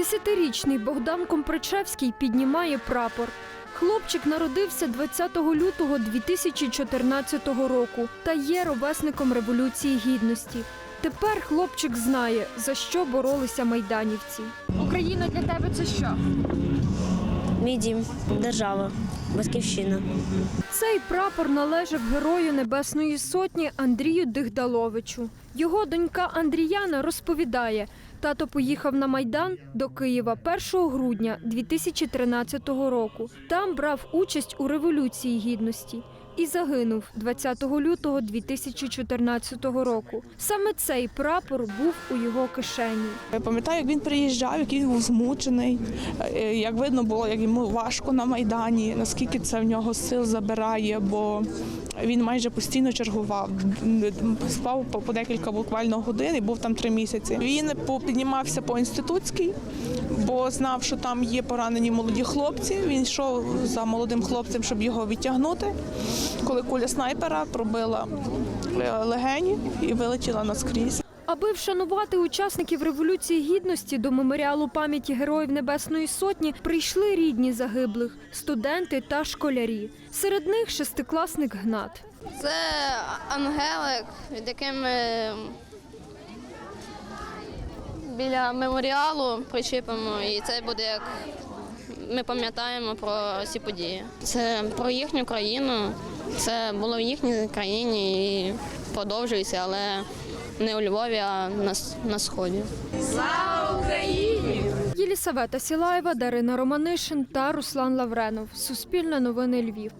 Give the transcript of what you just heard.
Десятирічний Богдан Компричевський піднімає прапор. Хлопчик народився 20 лютого 2014 року та є ровесником Революції Гідності. Тепер хлопчик знає, за що боролися майданівці. Україна для тебе це що? Мій дім, держава, батьківщина. Цей прапор належав герою Небесної Сотні Андрію Дигдаловичу. Його донька Андріяна розповідає, тато поїхав на Майдан до Києва 1 грудня 2013 року. Там брав участь у Революції Гідності і загинув 20 лютого 2014 року. Саме цей прапор був у його кишені. Я пам'ятаю, як він приїжджав, як він був змучений, е, як видно було, як йому важко на Майдані, наскільки це в нього сил забирає, бо він майже постійно чергував, спав по- декілька буквально годин і був там три місяці. Він піднімався по інститутській, бо знав, що там є поранені молоді хлопці. Він йшов за молодим хлопцем, щоб його відтягнути. Коли куля снайпера пробила е, легені і вилетіла наскрізь. Аби вшанувати учасників Революції Гідності до меморіалу пам'яті Героїв Небесної Сотні прийшли рідні загиблих, студенти та школярі. Серед них шестикласник Гнат. Це ангелик, від яким ми біля меморіалу причепимо, і це буде як ми пам'ятаємо про ці події. Це про їхню країну, це було в їхній країні і продовжується, але не у Львові, а на, на сході. Єлісавета Сілаєва, Дарина Романишин та Руслан Лавренов. Суспільне новини Львів.